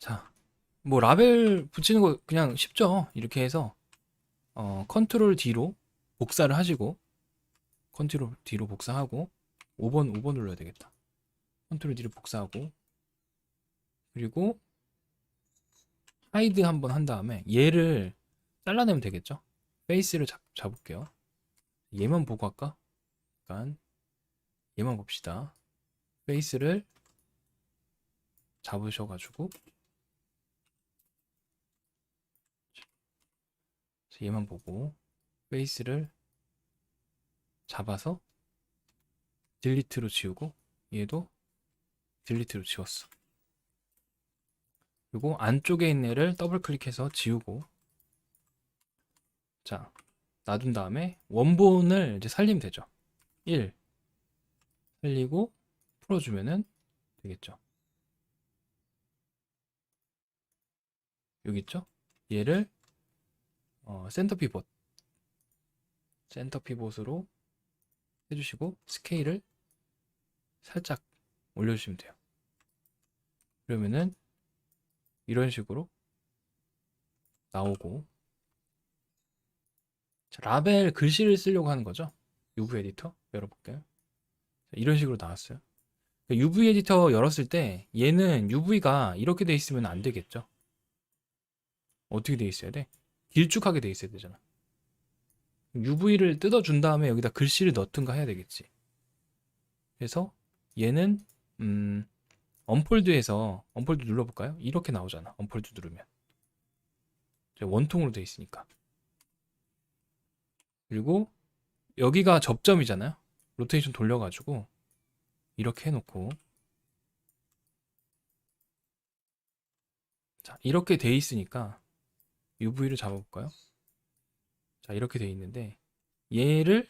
자, 뭐 라벨 붙이는 거 그냥 쉽죠. 이렇게 해서 어, 컨트롤 D로 복사를 하시고 컨트롤 D로 복사하고 5번 5번 눌러야 되겠다. 컨트롤 D로 복사하고 그리고 하이드 한번 한 다음에 얘를 잘라내면 되겠죠. 페이스를 잡, 잡을게요. 얘만 보고 할까? 약간 얘만 봅시다. 페이스를 잡으셔가지고 얘만 보고 페이스를 잡아서 딜리트로 지우고 얘도 딜리트로 지웠어. 그리고 안쪽에 있는 애를 더블 클릭해서 지우고 자 놔둔 다음에 원본을 이제 살리면 되죠. 1 살리고 풀어주면은 되겠죠. 여기 있죠? 얘를 어, 센터 피봇 센터 피봇으로 해주시고 스케일을 살짝 올려주시면 돼요. 그러면은 이런 식으로 나오고 자, 라벨 글씨를 쓰려고 하는 거죠. UV 에디터 열어볼게요. 자, 이런 식으로 나왔어요. UV 에디터 열었을 때 얘는 UV가 이렇게 돼 있으면 안 되겠죠. 어떻게 돼 있어야 돼? 길쭉하게 돼 있어야 되잖아. UV를 뜯어준 다음에 여기다 글씨를 넣든가 해야 되겠지. 그래서 얘는 음, 언폴드에서 언폴드 눌러볼까요? 이렇게 나오잖아. 언폴드 누르면 원통으로 돼 있으니까. 그리고 여기가 접점이잖아요. 로테이션 돌려가지고 이렇게 해놓고 자 이렇게 돼 있으니까 UV를 잡아볼까요? 자 이렇게 돼 있는데 얘를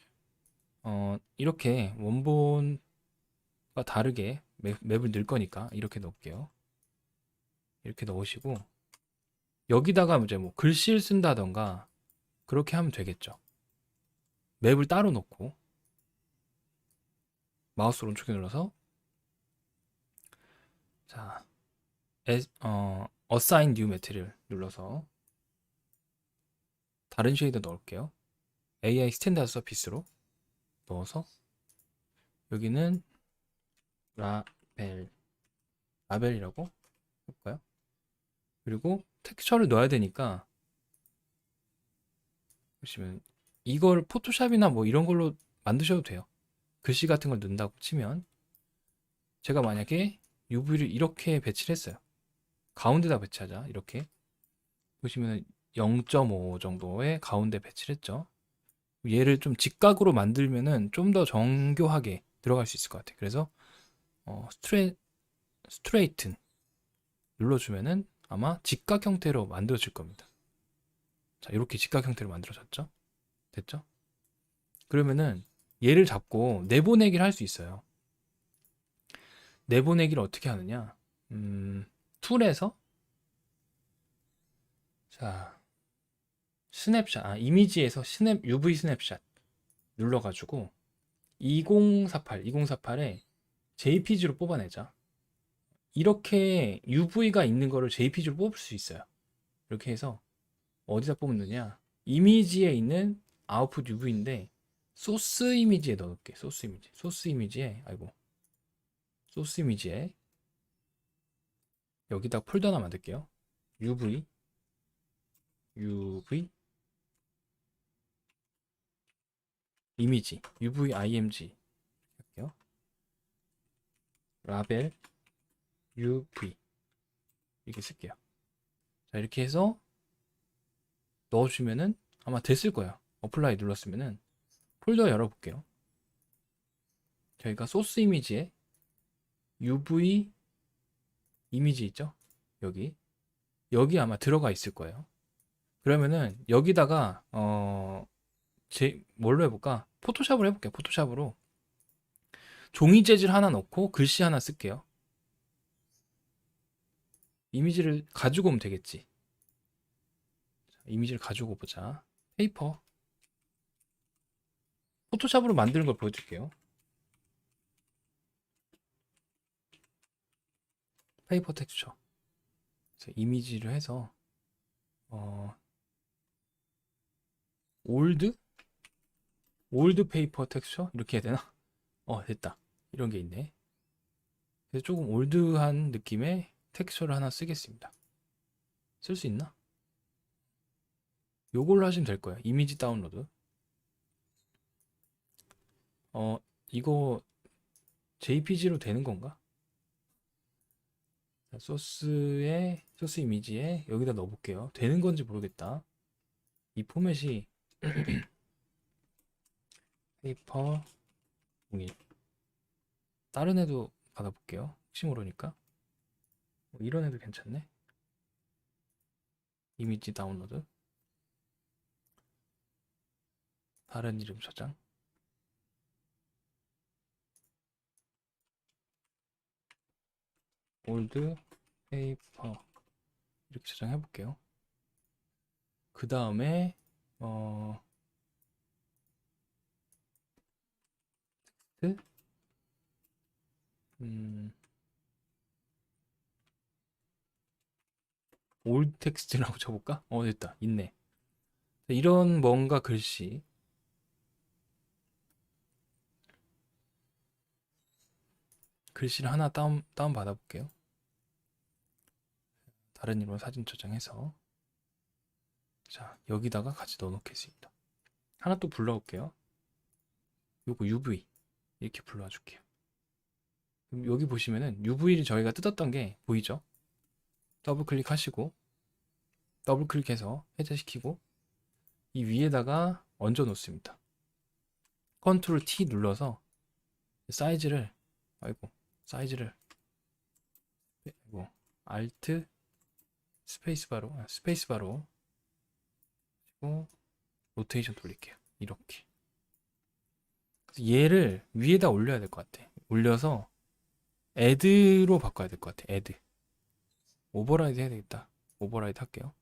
어 이렇게 원본과 다르게 맵, 맵을 넣을 거니까 이렇게 넣을게요. 이렇게 넣으시고 여기다가 이제 뭐 글씨를 쓴다던가 그렇게 하면 되겠죠. 맵을 따로 놓고 마우스 오른쪽에 눌러서 자 에, 어, assign new material 눌러서 다른 쉐이더 넣을게요. AI 스탠다드 서피스로 넣어서 여기는 라벨 라벨이라고 해볼까요? 그리고 텍스처를 넣어야 되니까 보시면 이걸 포토샵이나 뭐 이런 걸로 만드셔도 돼요. 글씨 같은 걸 넣는다고 치면 제가 만약에 UV를 이렇게 배치를 했어요. 가운데다 배치하자. 이렇게 보시면 0.5 정도의 가운데 배치를 했죠. 얘를 좀 직각으로 만들면은 좀 더 정교하게 들어갈 수 있을 것 같아요. 그래서 어, 스트레 스트레이튼 눌러주면은 아마 직각 형태로 만들어질 겁니다. 자, 이렇게 직각 형태로 만들어졌죠? 됐죠? 그러면은 얘를 잡고 내보내기를 할 수 있어요. 내보내기를 어떻게 하느냐? 음, 툴에서 자 스냅샷, 아 이미지에서 스냅 UV 스냅샷 눌러가지고 2048, 2048에 JPG로 뽑아내자. 이렇게 UV가 있는 거를 JPG로 뽑을 수 있어요. 이렇게 해서 어디다 뽑느냐? 이미지에 있는 아웃풋 UV인데 소스 이미지에 넣을게. 소스 이미지. 소스 이미지에 아이고. 소스 이미지에 여기다 폴더 하나 만들게요. UV UV 이미지 UV IMG 할게요. 라벨 UV 이렇게 쓸게요. 자 이렇게 해서 넣어주면은 아마 됐을 거예요. 어플라이 눌렀으면은 폴더 열어볼게요. 저희가 소스 이미지에 UV 이미지 있죠? 여기 여기 아마 들어가 있을 거예요. 그러면은 여기다가 어 제 뭘로 해볼까? 포토샵으로 해볼게요. 포토샵으로 종이 재질 하나 넣고 글씨 하나 쓸게요. 이미지를 가지고 오면 되겠지. 자, 이미지를 가지고 보자. 페이퍼. 포토샵으로 만드는 걸 보여줄게요. 페이퍼 텍스처. 이미지를 해서 어 올드 올드 페이퍼 텍스처 이렇게 해야 되나? 어 됐다 이런 게 있네. 그래서 조금 올드한 느낌의 텍스처를 하나 쓰겠습니다. 쓸 수 있나? 요걸로 하시면 될 거예요. 이미지 다운로드. 어, 이거 JPG로 되는 건가? 자, 소스에, 소스 이미지에 여기다 넣어볼게요. 되는 건지 모르겠다. 이 포맷이 페이퍼 01 다른 애도 받아볼게요. 혹시 모르니까. 뭐 이런 애도 괜찮네. 이미지 다운로드. 다른 이름 저장. 올드 페이퍼 이렇게 저장해 볼게요. 그 다음에 어 텍스트 음 올드 텍스트라고 쳐볼까? 어 됐다 있네. 이런 뭔가 글씨 글씨를 하나 다운, 다운 받아볼게요. 다른 이름으로 사진 저장해서 자 여기다가 같이 넣어놓겠습니다. 하나 또 불러올게요. 요거 UV 이렇게 불러와 줄게요. 여기 보시면은 UV를 저희가 뜯었던 게 보이죠? 더블 클릭하시고 더블 클릭해서 해제시키고 이 위에다가 얹어 놓습니다. 컨트롤 T 눌러서 사이즈를 아이고 사이즈를 아이고 알트 스페이스 바로 아, 스페이스 바로 그리고 로테이션 돌릴게요. 이렇게 얘를 위에다 올려야 될 것 같아. 올려서 애드로 바꿔야 될 것 같아. 애드 오버라이드 해야 되겠다. 오버라이드 할게요.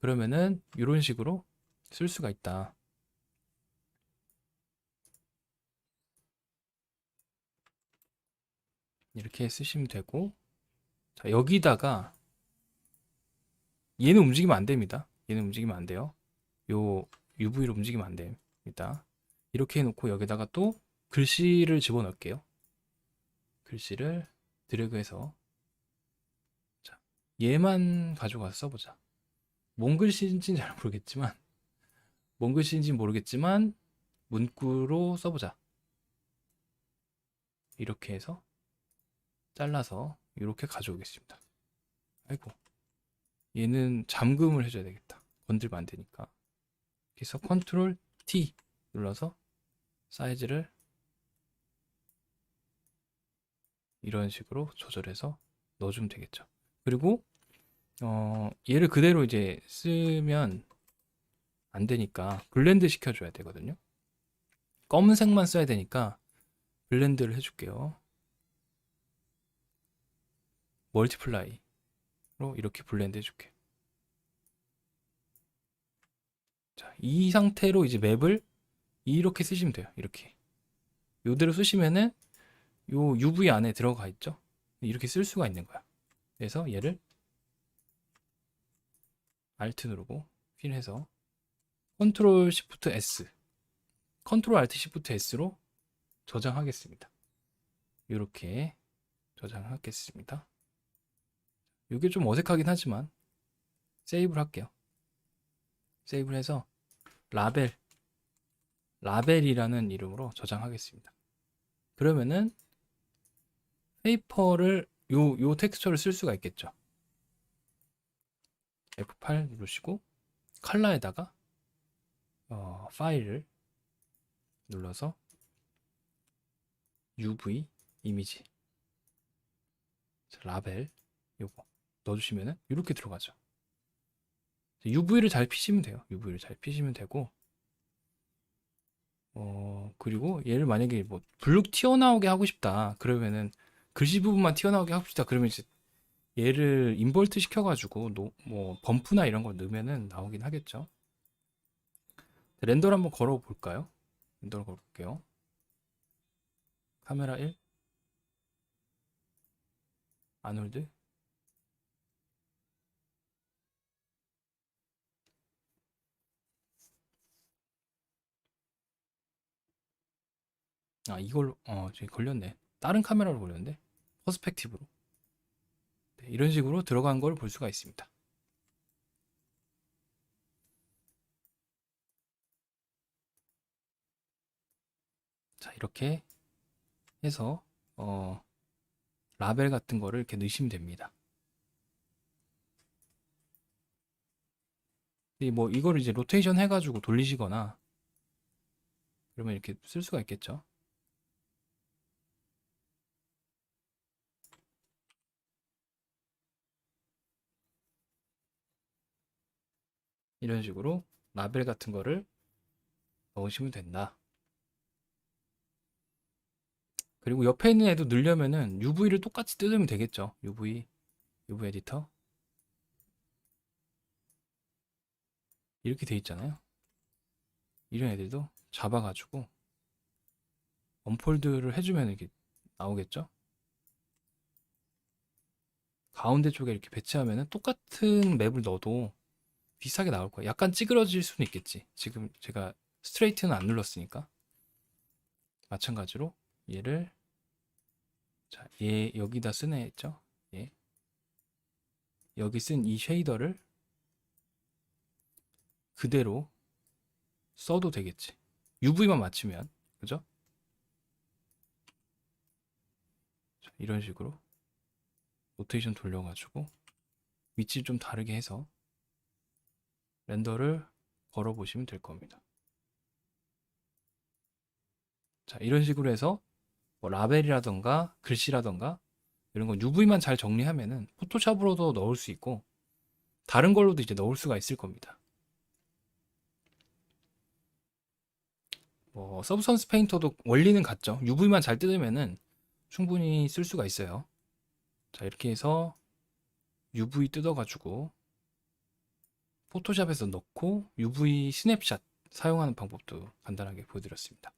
그러면은 이런 식으로 쓸 수가 있다. 이렇게 쓰시면 되고 자 여기다가 얘는 움직이면 안 됩니다. 얘는 움직이면 안 돼요. 요 UV로 움직이면 안 됩니다. 이렇게 해놓고 여기다가 또 글씨를 집어넣을게요. 글씨를 드래그해서 자 얘만 가져가서 써보자. 뭔 글씨인지는 잘 모르겠지만 뭔 글씨인지는 모르겠지만 문구로 써보자. 이렇게 해서 잘라서 이렇게 가져오겠습니다. 아이고 얘는 잠금을 해줘야 되겠다. 건들면 안 되니까. 그래서 컨트롤 T 눌러서 사이즈를 이런 식으로 조절해서 넣어주면 되겠죠. 그리고 어, 얘를 그대로 이제 쓰면 안 되니까 블렌드 시켜줘야 되거든요. 검은색만 써야 되니까 블렌드를 해줄게요. 멀티플라이로 이렇게 블렌드 해줄게. 자, 이 상태로 이제 맵을 이렇게 쓰시면 돼요. 이렇게. 요대로 쓰시면은 요 UV 안에 들어가 있죠. 이렇게 쓸 수가 있는 거야. 그래서 얘를 Alt 누르고 필해서 컨트롤 시프트 S 컨트롤 Alt 시프트 S로 저장하겠습니다. 이렇게 저장하겠습니다. 이게 좀 어색하긴 하지만 세이브를 할게요. 세이브를 해서 라벨 라벨이라는 이름으로 저장하겠습니다. 그러면은 페이퍼를 요, 요 텍스처를 쓸 수가 있겠죠. F8 누르시고 컬러에다가 어, 파일을 눌러서 UV 이미지 라벨 요거 넣어주시면은 이렇게 들어가죠. UV를 잘 피시면 돼요. UV를 잘 피시면 되고 어 그리고 얘를 만약에 뭐 블룩 튀어나오게 하고 싶다 그러면은 글씨 부분만 튀어나오게 하고 싶다 그러면 이제 얘를 인벌트 시켜가지고 노, 뭐 범프나 이런 걸 넣으면은 나오긴 하겠죠. 렌더를 한번 걸어 볼까요? 렌더를 걸어볼게요. 카메라 1 아놀드 아 이걸로 어 저기 걸렸네. 다른 카메라로 걸렸는데 퍼스펙티브로 네, 이런 식으로 들어간 걸 볼 수가 있습니다. 자 이렇게 해서 어 라벨 같은 거를 이렇게 넣으시면 됩니다. 이뭐 이거를 이제 로테이션 해가지고 돌리시거나 그러면 이렇게 쓸 수가 있겠죠. 이런 식으로 라벨 같은 거를 넣으시면 된다. 그리고 옆에 있는 애도 넣으려면은 UV를 똑같이 뜯으면 되겠죠. UV, UV 에디터. 이렇게 돼 있잖아요. 이런 애들도 잡아가지고 언폴드를 해주면 이렇게 나오겠죠. 가운데 쪽에 이렇게 배치하면은 똑같은 맵을 넣어도 비슷하게 나올 거예요. 약간 찌그러질 수는 있겠지. 지금 제가 스트레이트는 안 눌렀으니까. 마찬가지로 얘를 자, 얘 여기다 쓰네 했죠? 예. 여기 쓴 이 쉐이더를 그대로 써도 되겠지. UV만 맞추면 그죠? 자, 이런 식으로 로테이션 돌려가지고 위치 좀 다르게 해서 렌더를 걸어 보시면 될 겁니다. 자, 이런 식으로 해서 뭐 라벨이라던가 글씨라던가 이런 건 UV만 잘 정리하면은 포토샵으로도 넣을 수 있고 다른 걸로도 이제 넣을 수가 있을 겁니다. 뭐 서브선스 페인터도 원리는 같죠. UV만 잘 뜯으면은 충분히 쓸 수가 있어요. 자, 이렇게 해서 UV 뜯어가지고 포토샵에서 넣고 UV 스냅샷 사용하는 방법도 간단하게 보여드렸습니다.